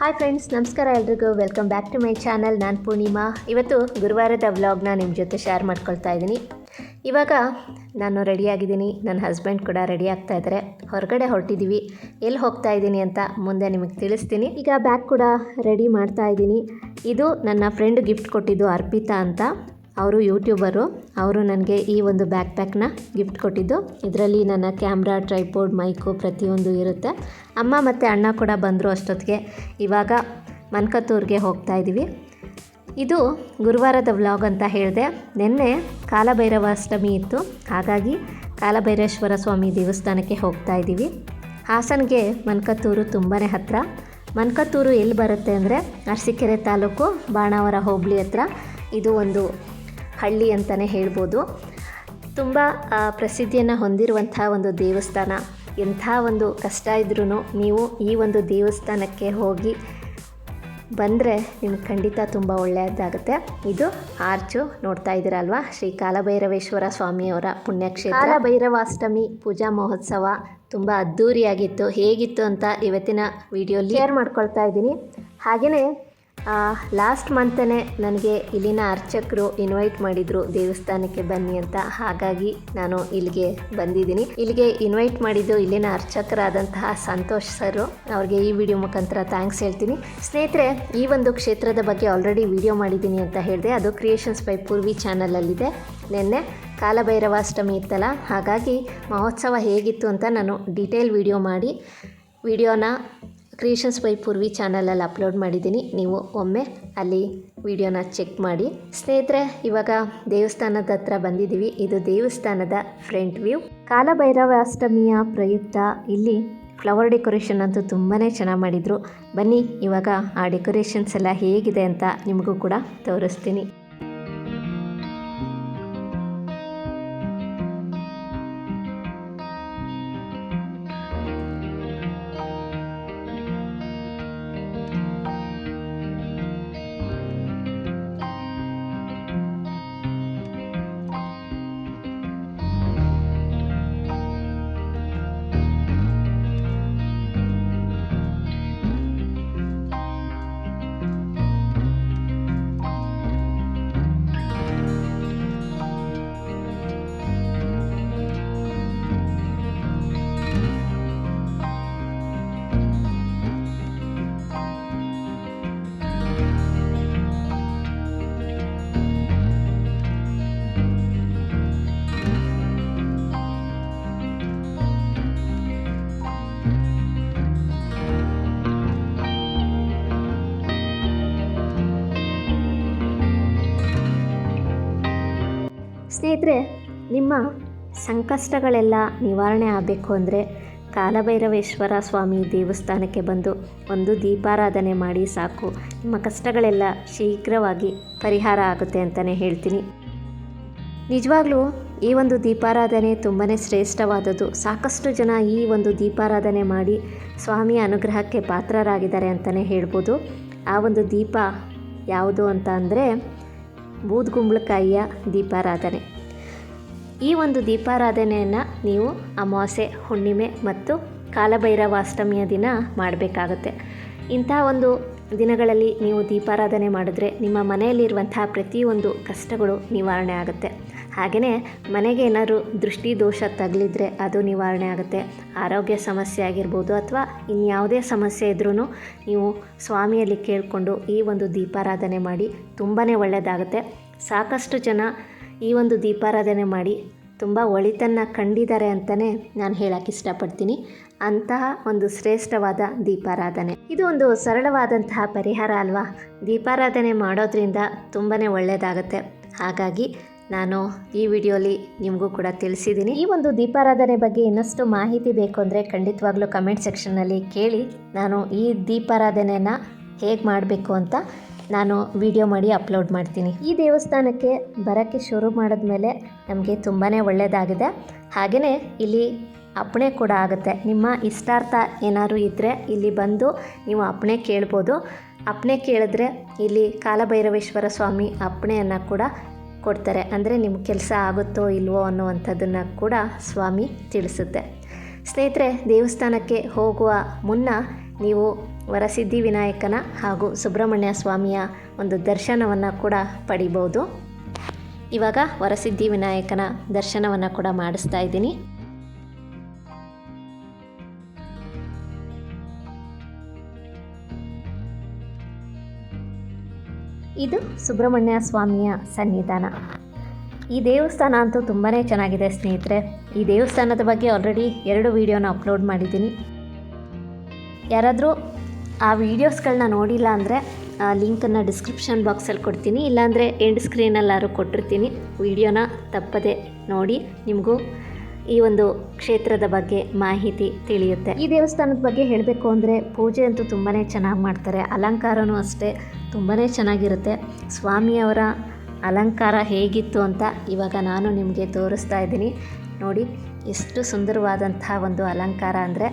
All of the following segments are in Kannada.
ಹಾಯ್ ಫ್ರೆಂಡ್ಸ್ ನಮಸ್ಕಾರ ಎಲ್ರಿಗೂ. Welcome back to my channel ನಾನು ಪೂರ್ಣಿಮಾ. ಇವತ್ತು ಗುರುವಾರದ ವ್ಲಾಗ್ನ ನಿಮ್ಮ ಜೊತೆ ಶೇರ್ ಮಾಡ್ಕೊಳ್ತಾ ಇದ್ದೀನಿ ಇವಾಗ ನಾನು ರೆಡಿಯಾಗಿದ್ದೀನಿ ನನ್ನ ಹಸ್ಬೆಂಡ್ ಕೂಡ ರೆಡಿ ಆಗ್ತಾ ಇದ್ದಾರೆ ಹೊರಗಡೆ ಹೊರಟಿದ್ದೀವಿ ಎಲ್ಲಿ ಹೋಗ್ತಾ ಇದ್ದೀನಿ ಅಂತ ಮುಂದೆ ನಿಮಗೆ ತಿಳಿಸ್ತೀನಿ. ಈಗ ಬ್ಯಾಗ್ ಕೂಡ ರೆಡಿ ಮಾಡ್ತಾ ಇದ್ದೀನಿ ಇದು ನನ್ನ ಫ್ರೆಂಡ್ ಗಿಫ್ಟ್ ಕೊಟ್ಟಿದ್ದು ಅರ್ಪಿತಾ ಅಂತ. ಅವರು ಯೂಟ್ಯೂಬರು, ಅವರು ನನಗೆ ಈ ಒಂದು ಬ್ಯಾಕ್ ಪ್ಯಾಕ್ನ ಗಿಫ್ಟ್ ಕೊಟ್ಟಿದ್ದು. ಇದರಲ್ಲಿ ನನ್ನ ಕ್ಯಾಮ್ರಾ ಟ್ರೈಪೋರ್ಡ್ ಮೈಕು ಪ್ರತಿಯೊಂದು ಇರುತ್ತೆ. ಅಮ್ಮ ಮತ್ತು ಅಣ್ಣ ಕೂಡ ಬಂದರು ಅಷ್ಟೊತ್ತಿಗೆ. ಇವಾಗ ಮನ್ಕತ್ತೂರಿಗೆ ಹೋಗ್ತಾ ಇದ್ದೀವಿ. ಇದು ಗುರುವಾರದ ವ್ಲಾಗ್ ಅಂತ ಹೇಳಿದೆ. ನಿನ್ನೆ ಕಾಲಭೈರವಾಷ್ಟಮಿ ಇತ್ತು. ಹಾಗಾಗಿ ಕಾಲಭೈರೇಶ್ವರ ಸ್ವಾಮಿ ದೇವಸ್ಥಾನಕ್ಕೆ ಹೋಗ್ತಾ ಇದ್ದೀವಿ. ಹಾಸನಗೆ ಮನ್ಕತ್ತೂರು ತುಂಬಾ ಹತ್ತಿರ ಮನ್ಕತ್ತೂರು ಎಲ್ಲಿ ಬರುತ್ತೆ ಅಂದರೆ ಅರಸೀಕೆರೆ ತಾಲೂಕು ಬಾಣಾವರ ಹೋಬಳಿ ಹತ್ರ. ಇದು ಒಂದು ಹಳ್ಳಿ ಅಂತಲೇ ಹೇಳ್ಬೋದು. ತುಂಬ ಪ್ರಸಿದ್ಧಿಯನ್ನು ಹೊಂದಿರುವಂಥ ಒಂದು ದೇವಸ್ಥಾನ. ಎಂಥ ಒಂದು ಕಷ್ಟ ಇದ್ರೂ ನೀವು ಈ ಒಂದು ದೇವಸ್ಥಾನಕ್ಕೆ ಹೋಗಿ ಬಂದರೆ ನಿಮ್ಗೆ ಖಂಡಿತ ತುಂಬ ಒಳ್ಳೆಯದಾಗುತ್ತೆ. ಇದು ಆರ್ಚು ನೋಡ್ತಾ ಇದ್ದೀರಲ್ವ? ಶ್ರೀ ಕಾಲಭೈರವೇಶ್ವರ ಸ್ವಾಮಿಯವರ ಪುಣ್ಯಕ್ಷೇತ್ರ. ಕಾಲಭೈರವಾಷ್ಟಮಿ ಪೂಜಾ ಮಹೋತ್ಸವ ತುಂಬ ಅದ್ಧೂರಿಯಾಗಿತ್ತು. ಹೇಗಿತ್ತು ಅಂತ ಇವತ್ತಿನ ವಿಡಿಯೋ ಶೇರ್ ಮಾಡ್ಕೊಳ್ತಾ ಇದ್ದೀನಿ. ಹಾಗೆಯೇ ಲಾಸ್ಟ್ ಮಂತನೇ ನನಗೆ ಇಲ್ಲಿನ ಅರ್ಚಕರು ಇನ್ವೈಟ್ ಮಾಡಿದರು ದೇವಸ್ಥಾನಕ್ಕೆ ಬನ್ನಿ ಅಂತ. ಹಾಗಾಗಿ ನಾನು ಇಲ್ಲಿಗೆ ಬಂದಿದ್ದೀನಿ. ಇಲ್ಲಿಗೆ ಇನ್ವೈಟ್ ಮಾಡಿದ್ದು ಇಲ್ಲಿನ ಅರ್ಚಕರಾದಂತಹ ಸಂತೋಷ್ ಸರು. ಅವ್ರಿಗೆ ಈ ವಿಡಿಯೋ ಮುಖಾಂತರ ಥ್ಯಾಂಕ್ಸ್ ಹೇಳ್ತೀನಿ. ಸ್ನೇಹಿತರೆ, ಈ ಒಂದು ಕ್ಷೇತ್ರದ ಬಗ್ಗೆ ಆಲ್ರೆಡಿ ವಿಡಿಯೋ ಮಾಡಿದ್ದೀನಿ ಅಂತ ಹೇಳಿದೆ. ಅದು ಕ್ರಿಯೇಷನ್ಸ್ ಬೈ ಪೂರ್ವಿ ಚಾನಲಲ್ಲಿದೆ ನಿನ್ನೆ ಕಾಲಭೈರವಾಷ್ಟಮಿ ಇತ್ತಲ್ಲ, ಹಾಗಾಗಿ ಮಹೋತ್ಸವ ಹೇಗಿತ್ತು ಅಂತ ನಾನು ಡೀಟೇಲ್ ವಿಡಿಯೋ ಮಾಡಿ. ವಿಡಿಯೋನ ಕ್ರಿಯೇಷನ್ಸ್ ಬೈ ಪೂರ್ವಿ ಚಾನಲಲ್ಲಿ ಅಪ್ಲೋಡ್ ಮಾಡಿದ್ದೀನಿ. ನೀವು ಒಮ್ಮೆ ಅಲ್ಲಿ ವಿಡಿಯೋನ ಚೆಕ್ ಮಾಡಿ. ಸ್ನೇಹಿತರೆ, ಇವಾಗ ದೇವಸ್ಥಾನದ ಹತ್ರ ಬಂದಿದ್ದೀವಿ. ಇದು ದೇವಸ್ಥಾನದ ಫ್ರಂಟ್ ವ್ಯೂ. ಕಾಲಭೈರವಾಷ್ಟಮಿಯ ಪ್ರಯುಕ್ತ ಇಲ್ಲಿ ಫ್ಲವರ್ ಡೆಕೋರೇಷನ್ ಅಂತೂ ತುಂಬಾ ಚೆನ್ನಾಗಿ ಮಾಡಿದರು. ಬನ್ನಿ, ಇವಾಗ ಆ ಡೆಕೋರೇಷನ್ಸ್ ಎಲ್ಲ ಹೇಗಿದೆ ಅಂತ ನಿಮಗೂ ಕೂಡ ತೋರಿಸ್ತೀನಿ. ಸ್ನೇಹಿತರೆ ನಿಮ್ಮ ಸಂಕಷ್ಟಗಳೆಲ್ಲ ನಿವಾರಣೆ ಆಗಬೇಕು ಅಂದರೆ ಕಾಲಭೈರವೇಶ್ವರ ಸ್ವಾಮಿ ದೇವಸ್ಥಾನಕ್ಕೆ ಬಂದು ಒಂದು ದೀಪಾರಾಧನೆ ಮಾಡಿ ಸಾಕು. ನಿಮ್ಮ ಕಷ್ಟಗಳೆಲ್ಲ ಶೀಘ್ರವಾಗಿ ಪರಿಹಾರ ಆಗುತ್ತೆ ಅಂತಲೇ ಹೇಳ್ತೀನಿ. ನಿಜವಾಗ್ಲೂ ಈ ಒಂದು ದೀಪಾರಾಧನೆ ತುಂಬಾ ಶ್ರೇಷ್ಠವಾದದ್ದು. ಸಾಕಷ್ಟು ಜನ ಈ ಒಂದು ದೀಪಾರಾಧನೆ ಮಾಡಿ ಸ್ವಾಮಿಯ ಅನುಗ್ರಹಕ್ಕೆ ಪಾತ್ರರಾಗಿದ್ದಾರೆ ಅಂತಲೇ ಹೇಳ್ಬೋದು. ಆ ಒಂದು ದೀಪ ಯಾವುದು ಅಂತ ಅಂದರೆ ಬೂದ್ಗುಂಬಳಕಾಯಿಯ ದೀಪಾರಾಧನೆ. ಈ ಒಂದು ದೀಪಾರಾಧನೆಯನ್ನು ನೀವು ಅಮಾವಾಸ್ಯೆ, ಹುಣ್ಣಿಮೆ ಮತ್ತು ಕಾಲಭೈರವಾಷ್ಟಮಿಯ ದಿನ ಮಾಡಬೇಕಾಗತ್ತೆ. ಇಂಥ ಒಂದು ದಿನಗಳಲ್ಲಿ ನೀವು ದೀಪಾರಾಧನೆ ಮಾಡಿದ್ರೆ ನಿಮ್ಮ ಮನೆಯಲ್ಲಿರುವಂತಹ ಪ್ರತಿಯೊಂದು ಕಷ್ಟಗಳು ನಿವಾರಣೆ ಆಗುತ್ತೆ. ಹಾಗೆಯೇ ಮನೆಗೆ ಏನಾದರೂ ದೃಷ್ಟಿ ದೋಷ ತಗಲಿದ್ರೆ ಅದು ನಿವಾರಣೆ ಆಗುತ್ತೆ. ಆರೋಗ್ಯ ಸಮಸ್ಯೆ ಆಗಿರ್ಬೋದು ಅಥವಾ ಇನ್ಯಾವುದೇ ಸಮಸ್ಯೆ ಇದ್ರೂ ನೀವು ಸ್ವಾಮಿಯಲ್ಲಿ ಕೇಳಿಕೊಂಡು ಈ ಒಂದು ದೀಪಾರಾಧನೆ ಮಾಡಿ ತುಂಬಾ ಒಳ್ಳೆಯದಾಗುತ್ತೆ ಸಾಕಷ್ಟು ಜನ ಈ ಒಂದು ದೀಪಾರಾಧನೆ ಮಾಡಿ ತುಂಬ ಒಳಿತನ್ನು ಕಂಡಿದ್ದಾರೆ ಅಂತಲೇ ನಾನು ಹೇಳಕ್ಕೆ ಇಷ್ಟಪಡ್ತೀನಿ. ಅಂತಹ ಒಂದು ಶ್ರೇಷ್ಠವಾದ ದೀಪಾರಾಧನೆ. ಇದು ಒಂದು ಸರಳವಾದಂತಹ ಪರಿಹಾರ ಅಲ್ವಾ? ದೀಪಾರಾಧನೆ ಮಾಡೋದ್ರಿಂದ ತುಂಬಾ ಒಳ್ಳೆಯದಾಗುತ್ತೆ ಹಾಗಾಗಿ ನಾನು ಈ ವಿಡಿಯೋಲಿ ನಿಮಗೂ ಕೂಡ ತಿಳಿಸಿದ್ದೀನಿ ಈ ಒಂದು ದೀಪಾರಾಧನೆ ಬಗ್ಗೆ ಇನ್ನಷ್ಟು ಮಾಹಿತಿ ಬೇಕು ಅಂದರೆ ಖಂಡಿತವಾಗ್ಲೂ ಕಮೆಂಟ್ ಸೆಕ್ಷನ್ನಲ್ಲಿ ಕೇಳಿ ನಾನು ಈ ದೀಪಾರಾಧನೆಯನ್ನು ಹೇಗೆ ಮಾಡಬೇಕು ಅಂತ ನಾನು ವಿಡಿಯೋ ಮಾಡಿ ಅಪ್ಲೋಡ್ ಮಾಡ್ತೀನಿ. ಈ ದೇವಸ್ಥಾನಕ್ಕೆ ಬರೋಕ್ಕೆ ಶುರು ಮಾಡಿದ ಮೇಲೆ ನಮಗೆ ತುಂಬಾ ಒಳ್ಳೆಯದಾಗಿದೆ ಹಾಗೆಯೇ ಇಲ್ಲಿ ಅಪ್ಪಣೆ ಕೂಡ ಆಗುತ್ತೆ. ನಿಮ್ಮ ಇಷ್ಟಾರ್ಥ ಏನಾದರೂ ಇದ್ದರೆ ಇಲ್ಲಿ ಬಂದು ನೀವು ಅಪ್ಪಣೆ ಕೇಳ್ಬೋದು. ಅಪ್ಪಣೆ ಕೇಳಿದ್ರೆ ಇಲ್ಲಿ ಕಾಲಭೈರವೇಶ್ವರ ಸ್ವಾಮಿ ಅಪ್ಪಣೆಯನ್ನು ಕೂಡ ಕೊಡ್ತಾರೆ. ಅಂದರೆ ನಿಮ್ಮ ಕೆಲಸ ಆಗುತ್ತೋ ಇಲ್ವೋ ಅನ್ನುವಂಥದ್ದನ್ನು ಕೂಡ ಸ್ವಾಮಿ ತಿಳಿಸುತ್ತೆ. ಸ್ನೇಹಿತರೆ, ದೇವಸ್ಥಾನಕ್ಕೆ ಹೋಗುವ ಮುನ್ನ ನೀವು ವರಸಿದ್ಧಿ ವಿನಾಯಕನ ಹಾಗೂ ಸುಬ್ರಹ್ಮಣ್ಯ ಸ್ವಾಮಿಯ ಒಂದು ದರ್ಶನವನ್ನು ಕೂಡ ಪಡಿಬೋದು. ಇವಾಗ ವರಸಿದ್ಧಿ ವಿನಾಯಕನ ದರ್ಶನವನ್ನು ಕೂಡ ಮಾಡಿಸ್ತಾ ಇದ್ದೀನಿ. ಇದು ಸುಬ್ರಹ್ಮಣ್ಯ ಸ್ವಾಮಿಯ ಸನ್ನಿಧಾನ. ಈ ದೇವಸ್ಥಾನ ಅಂತೂ ತುಂಬಾ ಚೆನ್ನಾಗಿದೆ ಸ್ನೇಹಿತರೆ. ಈ ದೇವಸ್ಥಾನದ ಬಗ್ಗೆ ಆಲ್ರೆಡಿ ಎರಡು ವೀಡಿಯೋನ ಅಪ್ಲೋಡ್ ಮಾಡಿದ್ದೀನಿ. ಯಾರಾದರೂ ಆ ವೀಡಿಯೋಸ್ಗಳನ್ನ ನೋಡಿಲ್ಲ ಅಂದರೆ ಲಿಂಕನ್ನು ಡಿಸ್ಕ್ರಿಪ್ಷನ್ ಬಾಕ್ಸಲ್ಲಿ ಕೊಡ್ತೀನಿ. ಇಲ್ಲಾಂದರೆ ಎಂಡ್ ಸ್ಕ್ರೀನಲ್ಲಾದ್ರು ಕೊಟ್ಟಿರ್ತೀನಿ. ವೀಡಿಯೋನ ತಪ್ಪದೆ ನೋಡಿ, ನಿಮಗೂ ಈ ಒಂದು ಕ್ಷೇತ್ರದ ಬಗ್ಗೆ ಮಾಹಿತಿ ತಿಳಿಯುತ್ತೆ. ಈ ದೇವಸ್ಥಾನದ ಬಗ್ಗೆ ಹೇಳಬೇಕು ಅಂದರೆ, ಪೂಜೆ ಅಂತೂ ತುಂಬಾ ಚೆನ್ನಾಗಿ ಮಾಡ್ತಾರೆ. ಅಲಂಕಾರನೂ ಅಷ್ಟೇ ತುಂಬಾ ಚೆನ್ನಾಗಿರುತ್ತೆ. ಸ್ವಾಮಿಯವರ ಅಲಂಕಾರ ಹೇಗಿತ್ತು ಅಂತ ಇವಾಗ ನಾನು ನಿಮಗೆ ತೋರಿಸ್ತಾ ಇದ್ದೀನಿ. ನೋಡಿ, ಎಷ್ಟು ಸುಂದರವಾದಂತಹ ಒಂದು ಅಲಂಕಾರ ಅಂದರೆ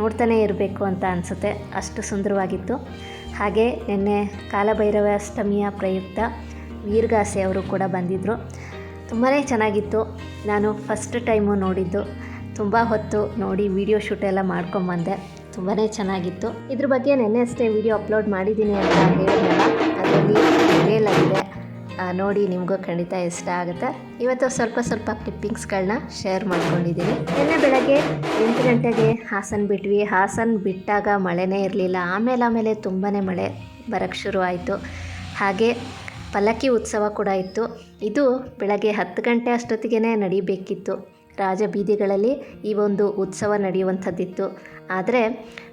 ನೋಡ್ತಾನೆ ಇರಬೇಕು ಅಂತ ಅನಿಸುತ್ತೆ. ಅಷ್ಟು ಸುಂದರವಾಗಿತ್ತು. ಹಾಗೆ ನಿನ್ನೆ ಕಾಲಭೈರವ ಅಷ್ಟಮಿಯ ಪ್ರಯುಕ್ತ ವೀರ್ಗಾಸೆ ಅವರು ಕೂಡ ಬಂದಿದ್ದರು ತುಂಬಾ ಚೆನ್ನಾಗಿತ್ತು. ನಾನು ಫಸ್ಟ್ ಟೈಮು ನೋಡಿದ್ದು. ತುಂಬ ಹೊತ್ತು ನೋಡಿ ವಿಡಿಯೋ ಶೂಟ್ ಎಲ್ಲ ಮಾಡ್ಕೊಂಬಂದೆ. ತುಂಬಾ ಚೆನ್ನಾಗಿತ್ತು. ಇದ್ರ ಬಗ್ಗೆ ನೆನ್ನೆ ಅಷ್ಟೇ ವಿಡಿಯೋ ಅಪ್ಲೋಡ್ ಮಾಡಿದ್ದೀನಿ ಅಂತ ಹೇಳಿದ್ನಲ್ಲ? ಅದರಲ್ಲಿ ನೋಡಿ ನಿಮಗೂ ಖಂಡಿತ ಇಷ್ಟ ಆಗುತ್ತೆ. ಇವತ್ತು ಸ್ವಲ್ಪ ಸ್ವಲ್ಪ ಕ್ಲಿಪ್ಪಿಂಗ್ಸ್ಗಳನ್ನ ಶೇರ್ ಮಾಡ್ಕೊಂಡಿದ್ದೀನಿ ನಿನ್ನೆ ಬೆಳಗ್ಗೆ ಎಂಟು ಗಂಟೆಗೆ ಹಾಸನ ಬಿಟ್ವಿ. ಹಾಸನ ಬಿಟ್ಟಾಗ ಮಳೆನೇ ಇರಲಿಲ್ಲ. ಆಮೇಲೆ ಆಮೇಲೆ ತುಂಬಾ ಮಳೆ ಬರಕ್ಕೆ ಶುರು ಆಯಿತು. ಹಾಗೆ ಪಲ್ಲಕ್ಕಿ ಉತ್ಸವ ಕೂಡ ಇತ್ತು. ಇದು ಬೆಳಗ್ಗೆ ಹತ್ತು ಗಂಟೆ ಅಷ್ಟೊತ್ತಿಗೆ ನಡಿಬೇಕಿತ್ತು. ರಾಜ ಬೀದಿಗಳಲ್ಲಿ ಈ ಒಂದು ಉತ್ಸವ ನಡೆಯುವಂಥದ್ದಿತ್ತು. ಆದರೆ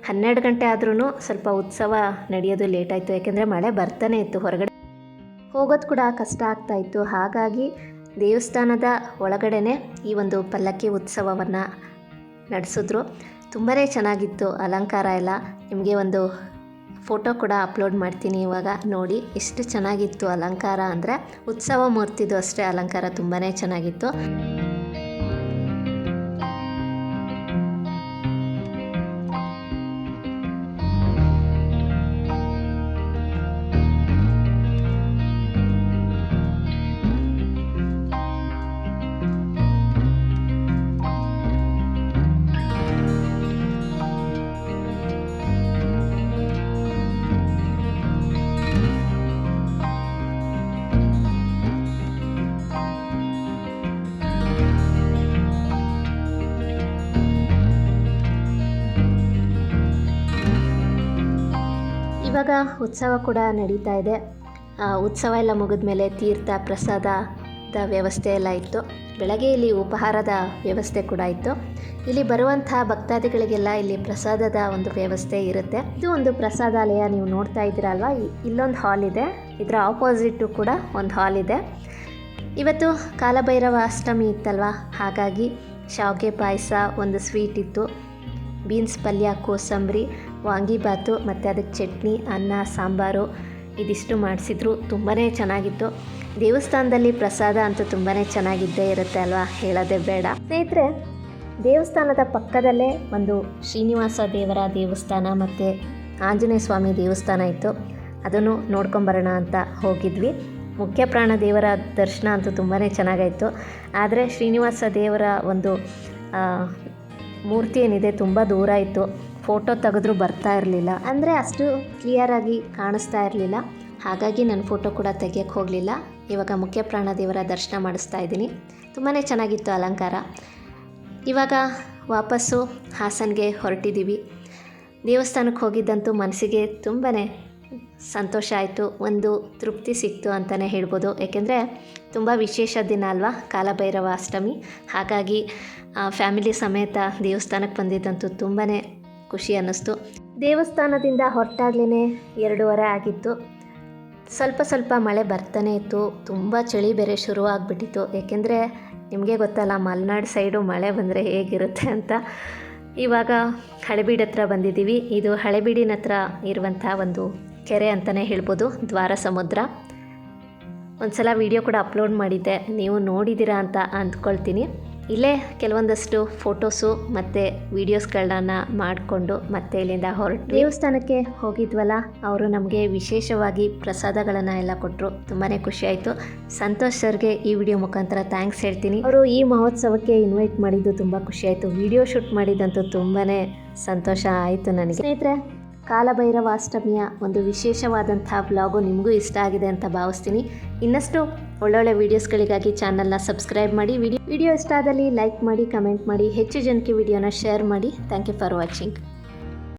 ಹನ್ನೆರಡು ಗಂಟೆ ಆದ್ರೂ ಸ್ವಲ್ಪ ಉತ್ಸವ ನಡೆಯೋದು ಲೇಟ್ ಆಯಿತು. ಯಾಕೆಂದರೆ ಮಳೆ ಬರ್ತಾನೆ ಇತ್ತು. ಹೊರಗಡೆ ಹೋಗೋದು ಕೂಡ ಕಷ್ಟ ಆಗ್ತಾ ಇತ್ತು. ಹಾಗಾಗಿ ದೇವಸ್ಥಾನದ ಒಳಗಡೆನೆ ಈ ಒಂದು ಪಲ್ಲಕ್ಕಿ ಉತ್ಸವವನ್ನು ನಡೆಸಿದ್ರು. ತುಂಬಾ ಚೆನ್ನಾಗಿತ್ತು ಅಲಂಕಾರ ಎಲ್ಲ. ನಿಮಗೆ ಒಂದು ಫೋಟೋ ಕೂಡ ಅಪ್ಲೋಡ್ ಮಾಡ್ತೀನಿ ಇವಾಗ ನೋಡಿ. ಎಷ್ಟು ಚೆನ್ನಾಗಿತ್ತು ಅಲಂಕಾರ ಅಂದರೆ ಉತ್ಸವ ಮೂರ್ತಿದು ಅಷ್ಟೇ ಅಲಂಕಾರ ತುಂಬಾ ಚೆನ್ನಾಗಿತ್ತು. ಇವಾಗ ಉತ್ಸವ ಕೂಡ ನಡೀತಾ ಇದೆ. ಉತ್ಸವ ಎಲ್ಲ ಮುಗಿದ ಮೇಲೆ ತೀರ್ಥ ಪ್ರಸಾದದ ವ್ಯವಸ್ಥೆ ಎಲ್ಲ ಇತ್ತು. ಬೆಳಗ್ಗೆ ಇಲ್ಲಿ ಉಪಹಾರದ ವ್ಯವಸ್ಥೆ ಕೂಡ ಇತ್ತು. ಇಲ್ಲಿ ಬರುವಂತಹ ಭಕ್ತಾದಿಗಳಿಗೆಲ್ಲ ಇಲ್ಲಿ ಪ್ರಸಾದದ ಒಂದು ವ್ಯವಸ್ಥೆ ಇರುತ್ತೆ. ಇದು ಒಂದು ಪ್ರಸಾದಾಲಯ ನೀವು ನೋಡ್ತಾ ಇದ್ದೀರಲ್ವ? ಇಲ್ಲೊಂದು ಹಾಲ್ ಇದೆ. ಇದರ ಆಪೋಸಿಟ್ಟು ಕೂಡ ಒಂದು ಹಾಲ್ ಇದೆ. ಇವತ್ತು ಕಾಲಭೈರವ ಅಷ್ಟಮಿ ಇತ್ತಲ್ವ? ಹಾಗಾಗಿ ಶಾವಿಗೆ ಪಾಯಸ, ಒಂದು ಸ್ವೀಟ್ ಇತ್ತು. ಬೀನ್ಸ್ ಪಲ್ಯ, ಕೋಸಂಬರಿ ವಾಂಗಿಬಾತು ಮತ್ತು ಅದಕ್ಕೆ ಚಟ್ನಿ, ಅನ್ನ, ಸಾಂಬಾರು ಇದಿಷ್ಟು ಮಾಡಿಸಿದ್ರು. ತುಂಬಾ ಚೆನ್ನಾಗಿತ್ತು. ದೇವಸ್ಥಾನದಲ್ಲಿ ಪ್ರಸಾದ ಅಂತೂ ತುಂಬಾ ಚೆನ್ನಾಗಿದ್ದೇ ಇರುತ್ತೆ ಅಲ್ವಾ? ಹೇಳೋದೇ ಬೇಡ. ಸ್ನೇಹಿತರೆ, ದೇವಸ್ಥಾನದ ಪಕ್ಕದಲ್ಲೇ ಒಂದು ಶ್ರೀನಿವಾಸ ದೇವರ ದೇವಸ್ಥಾನ ಮತ್ತು ಆಂಜನೇಯ ಸ್ವಾಮಿ ದೇವಸ್ಥಾನ ಇತ್ತು. ಅದನ್ನು ನೋಡ್ಕೊಂಬರೋಣ ಅಂತ ಹೋಗಿದ್ವಿ. ಮುಖ್ಯ ಪ್ರಾಣ ದೇವರ ದರ್ಶನ ಅಂತೂ ತುಂಬಾ ಚೆನ್ನಾಗಾಯಿತು. ಆದರೆ ಶ್ರೀನಿವಾಸ ದೇವರ ಒಂದು ಮೂರ್ತಿ ಏನಿದೆ ತುಂಬ ದೂರ ಇತ್ತು. ಫೋಟೋ ತೆಗೆದ್ರೂ ಬರ್ತಾ ಇರಲಿಲ್ಲ. ಅಂದರೆ ಅಷ್ಟು ಕ್ಲಿಯರಾಗಿ ಕಾಣಿಸ್ತಾ ಇರಲಿಲ್ಲ. ಹಾಗಾಗಿ ನಾನು ಫೋಟೋ ಕೂಡ ತೆಗಿಯೋಕ್ಕೆ ಹೋಗಲಿಲ್ಲ. ಇವಾಗ ಮುಖ್ಯ ಪ್ರಾಣ ದೇವರ ದರ್ಶನ ಮಾಡಿಸ್ತಾ ಇದ್ದೀನಿ. ತುಂಬಾ ಚೆನ್ನಾಗಿತ್ತು ಅಲಂಕಾರ. ಇವಾಗ ವಾಪಸ್ಸು ಹಾಸನ್ಗೆ ಹೊರಟಿದ್ದೀವಿ ದೇವಸ್ಥಾನಕ್ಕೆ ಹೋಗಿದ್ದಂತೂ ಮನಸ್ಸಿಗೆ ತುಂಬಾ ಸಂತೋಷ ಆಯಿತು. ಒಂದು ತೃಪ್ತಿ ಸಿಕ್ತು ಅಂತಲೇ ಹೇಳ್ಬೋದು. ಏಕೆಂದರೆ ತುಂಬ ವಿಶೇಷ ದಿನ ಅಲ್ವಾ? ಕಾಲಭೈರವ ಅಷ್ಟಮಿ. ಹಾಗಾಗಿ ಫ್ಯಾಮಿಲಿ ಸಮೇತ ದೇವಸ್ಥಾನಕ್ಕೆ ಬಂದಿದ್ದಂತೂ ತುಂಬಾ ಖುಷಿ ಅನ್ನಿಸ್ತು. ದೇವಸ್ಥಾನದಿಂದ ಹೊರಟಾಗ್ಲೇ ಎರಡೂವರೆ ಆಗಿತ್ತು. ಸ್ವಲ್ಪ ಸ್ವಲ್ಪ ಮಳೆ ಬರ್ತಾನೆ ಇತ್ತು. ತುಂಬ ಚಳಿ ಬೇರೆ ಶುರು ಆಗಿಬಿಟ್ಟಿತ್ತು. ಏಕೆಂದರೆ ನಿಮಗೆ ಗೊತ್ತಲ್ಲ, ಮಲೆನಾಡು ಸೈಡು ಮಳೆ ಬಂದರೆ ಹೇಗಿರುತ್ತೆ ಅಂತ. ಇವಾಗ ಹಳೆಬೀಡು ಹತ್ರ ಬಂದಿದ್ದೀವಿ. ಇದು ಹಳೆಬೀಡಿನ ಹತ್ರ ಇರುವಂಥ ಒಂದು ಕೆರೆ ಅಂತಲೇ ಹೇಳ್ಬೋದು, ದ್ವಾರ ಸಮುದ್ರ. ಒಂದು ಸಲ ವೀಡಿಯೋ ಕೂಡ ಅಪ್ಲೋಡ್ ಮಾಡಿದ್ದೆ. ನೀವು ನೋಡಿದ್ದೀರಾ ಅಂತ ಅಂದ್ಕೊಳ್ತೀನಿ. ಇಲ್ಲೇ ಕೆಲವೊಂದಷ್ಟು ಫೋಟೋಸು ಮತ್ತು ವೀಡಿಯೋಸ್ಗಳನ್ನ ಮಾಡಿಕೊಂಡು ಮತ್ತೆ ಇಲ್ಲಿಂದ ಹೊರಟು ದೇವಸ್ಥಾನಕ್ಕೆ ಹೋಗಿದ್ವಲ್ಲ, ಅವರು ನಮಗೆ ವಿಶೇಷವಾಗಿ ಪ್ರಸಾದಗಳನ್ನು ಎಲ್ಲ ಕೊಟ್ಟರು ತುಂಬಾ ಖುಷಿ ಆಯಿತು. ಸಂತೋಷ್ ಸರ್ಗೆ ಈ ವಿಡಿಯೋ ಮುಖಾಂತರ ಥ್ಯಾಂಕ್ಸ್ ಹೇಳ್ತೀನಿ. ಅವರು ಈ ಮಹೋತ್ಸವಕ್ಕೆ ಇನ್ವೈಟ್ ಮಾಡಿದ್ದು ತುಂಬ ಖುಷಿ ಆಯಿತು. ವಿಡಿಯೋ ಶೂಟ್ ಮಾಡಿದ್ದಂತೂ ತುಂಬಾ ಸಂತೋಷ ಆಯಿತು ನನಗೆ. ಸ್ನೇಹಿತರೆ ಕಾಲಭೈರವಾಷ್ಟಮಿಯ ಒಂದು ವಿಶೇಷವಾದಂಥ ವ್ಲಾಗು ನಿಮಗೂ ಇಷ್ಟ ಆಗಿದೆ ಅಂತ ಭಾವಿಸ್ತೀನಿ. ಇನ್ನಷ್ಟು ಒಳ್ಳೊಳ್ಳೆ ವೀಡಿಯೋಸ್ಗಳಿಗಾಗಿ ಚಾನಲ್ನ ಸಬ್ಸ್ಕ್ರೈಬ್ ಮಾಡಿ. ವಿಡಿಯೋ ವಿಡಿಯೋ ಇಷ್ಟ ಆದಲ್ಲಿ ಲೈಕ್ ಮಾಡಿ, ಕಮೆಂಟ್ ಮಾಡಿ, ಹೆಚ್ಚು ಜನಕ್ಕೆ ವಿಡಿಯೋನ ಶೇರ್ ಮಾಡಿ. Thank you for watching.